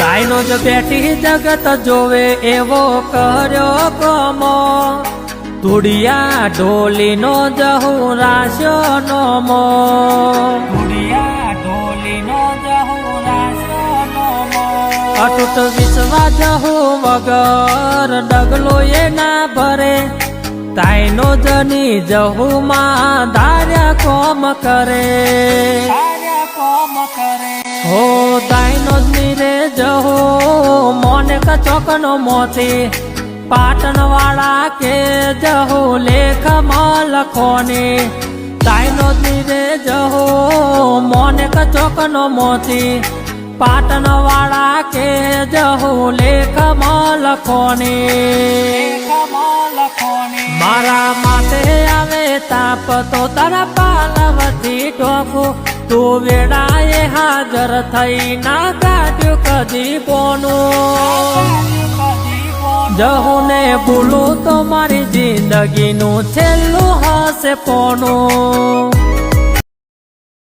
તાઈનો જ બેઠી જગત જોવે એવો કર્યો કમો. તુડિયા ઢોલીનો જહુ રાશ્યો નમો. તુડિયા ઢોલીનો જહુ રાશ્યો નમો. અટૂટ વિશ્વા જહુ વગર ડગલો એ ના ભરે. તાઈનો જની જહુમાં ધાર્યા કોમ કરે. કોમ કરે. હો તાઈનો જ નીરે જહો મોને ચોકનો મોતી. પાટણ વાળા કે જહો, લેખમાં લખોને. તાઈનો નીરે જહો મોને ચોકનો મોતી. પાટણ વાળા કે જહો, લેખમાં લખોને. મારા માથે આવે તાપ, તો તારા પાલવથી ટોકું. તું વેળાએ હાજર થઈ ના કાઢ્યું કદી બોનું જહુને ભૂલું તો મારી જિંદગીનું છેલ્લું હશે પોનું